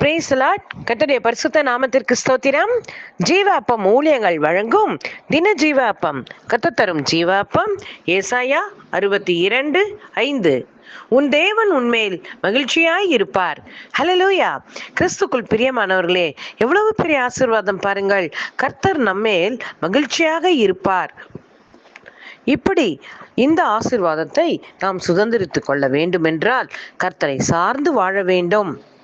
பிரேசலாட் கத்தடைய பரிசுத்த நாமத்திற்கு ஸ்தோத்திரம். ஜீவாப்பம் ஊழியங்கள் வழங்கும் தின ஜீவாப்பம். கத்தத்தரும் ஜீவாப்பம். ஏசாயா அறுபத்தி இரண்டு ஐந்து. உன் தேவன் உன்மேல் மகிழ்ச்சியாய் இருப்பார். ஹலலூயா கிறிஸ்துக்குள் பிரியமானவர்களே எவ்வளவு பெரிய ஆசிர்வாதம் பாருங்கள். கர்த்தர் நம்மேல் மகிழ்ச்சியாக இருப்பார். இப்படி இந்த ஆசிர்வாதத்தை நாம் சுதந்திரித்துக் கொள்ள வேண்டுமென்றால் கர்த்தரை சார்ந்து வாழ வேண்டும்.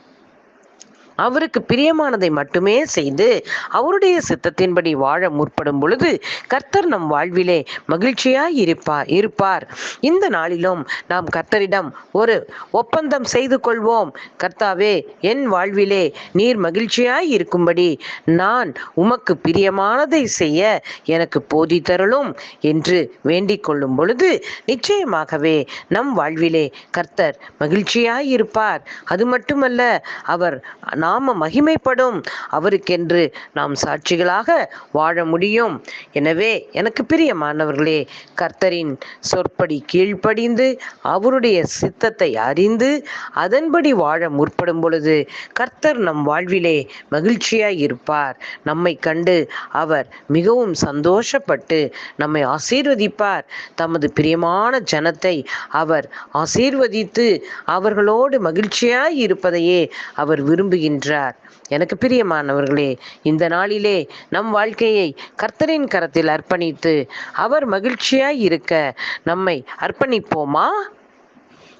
அவருக்கு பிரியமானதை மட்டுமே செய்து அவருடைய சித்தத்தின்படி வாழ முற்படும் பொழுது கர்த்தர் நம் வாழ்விலே மகிழ்ச்சியாய் இருப்பார் இருப்பார். இந்த நாளிலும் நாம் கர்த்தரிடம் ஒரு ஒப்பந்தம் செய்து கொள்வோம். கர்த்தாவே என் வாழ்விலே நீர் மகிழ்ச்சியாய் இருக்கும்படி நான் உமக்கு பிரியமானதை செய்ய எனக்கு போதி தரலும் என்று வேண்டிக் கொள்ளும் பொழுது நிச்சயமாகவே நம் வாழ்விலே கர்த்தர் மகிழ்ச்சியாய் இருப்பார். அது மட்டுமல்ல அவர் நாம மகிமைப்படும். அவருக்கென்று நாம் சாட்சிகளாக வாழ முடியும். எனவே எனக்கு பிரியமானவர்களே கர்த்தரின் சொற்படி கீழ்ப்படிந்து அவருடைய சித்தத்தை அறிந்து அதன்படி வாழ முற்படும் பொழுது கர்த்தர் நம் வாழ்விலே மகிழ்ச்சியாய் இருப்பார். நம்மை கண்டு அவர் மிகவும் சந்தோஷப்பட்டு நம்மை ஆசீர்வதிப்பார். தமது பிரியமான ஜனத்தை அவர் ஆசீர்வதித்து அவர்களோடு மகிழ்ச்சியாய் இருப்பதையே அவர் விரும்புகிறார் என்றார் எனக்கு பிரியமானவர்களே இந்த நாளிலே நம் வாழ்க்கையை கர்த்தரின் கரத்தில் அர்ப்பணித்து அவர் மகிழ்ச்சியாய் இருக்க நம்மை அர்ப்பணிப்போமா?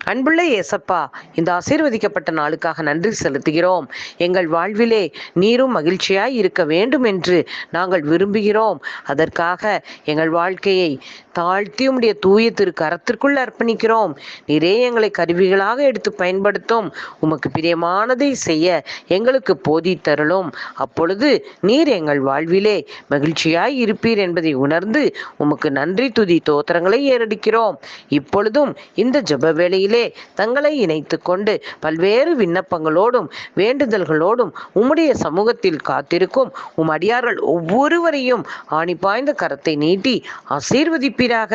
அன்புள்ள ஏசப்பா இந்த ஆசீர்வதிக்கப்பட்ட நாளுக்காக நன்றி செலுத்துகிறோம். எங்கள் வாழ்விலே நீரும் மகிழ்ச்சியாய் இருக்க வேண்டும் என்று நாங்கள் விரும்புகிறோம். அதற்காக எங்கள் வாழ்க்கையை தாழ்த்தி உடைய தூய திரு கரத்திற்குள் அர்ப்பணிக்கிறோம். நிறைய எங்களை கருவிகளாக எடுத்து பயன்படுத்தும். உமக்கு பிரியமானதை செய்ய எங்களுக்கு போதி தரலும் அப்பொழுது நீர் எங்கள் வாழ்விலே மகிழ்ச்சியாய் இருப்பீர் என்பதை உணர்ந்து உமக்கு நன்றி துதி தோத்திரங்களை ஏறடிக்கிறோம். இப்பொழுதும் இந்த ஜப வேளையில் வேளையிலே தங்களை இணைத்து கொண்டு பல்வேறு விண்ணப்பங்களோடும் வேண்டுதல்களோடும் உம்முடைய சமூகத்தில் காத்திருக்கும் உம் அடியார்கள் ஒவ்வொருவரையும் ஆணி பாய்ந்த கரத்தை நீட்டி ஆசீர்வதிப்பீராக.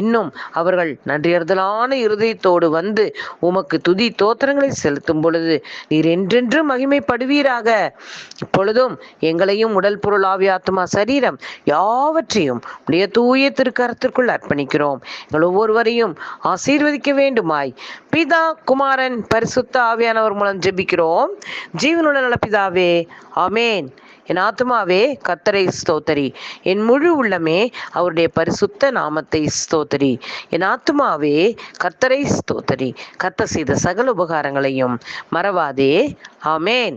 இன்னும் அவர்கள் நன்றியறுதலான இருதயத்தோடு வந்து உமக்கு துதி தோத்திரங்களை செலுத்தும் பொழுது நீர் என்றென்று மகிமைப்படுவீராக. இப்பொழுதும் எங்களையும் உடல் பொருள் ஆவி ஆத்மா சரீரம் யாவற்றையும் உடைய தூய திருக்கரத்திற்குள் அர்ப்பணிக்கிறோம். எங்கள் ஒவ்வொருவரையும் ஆசீர்வதிக்க வேண்டுமா ஆவாய் பிதா குமாரன் பரிசுத்த ஆவியானவர் மூலம் ஜெபிக்கிறோம். ஜீவனுள்ள நல பிதாவே ஆமேன். என் ஆத்மாவே கத்தரை ஸ்தோத்தரி. என் முழு உள்ளமே அவருடைய பரிசுத்த நாமத்தை ஸ்தோத்தரி. என் ஆத்மாவே கத்தரை ஸ்தோத்தரி. கத்த செய்த சகல உபகாரங்களையும் மறவாதே. ஆமேன்.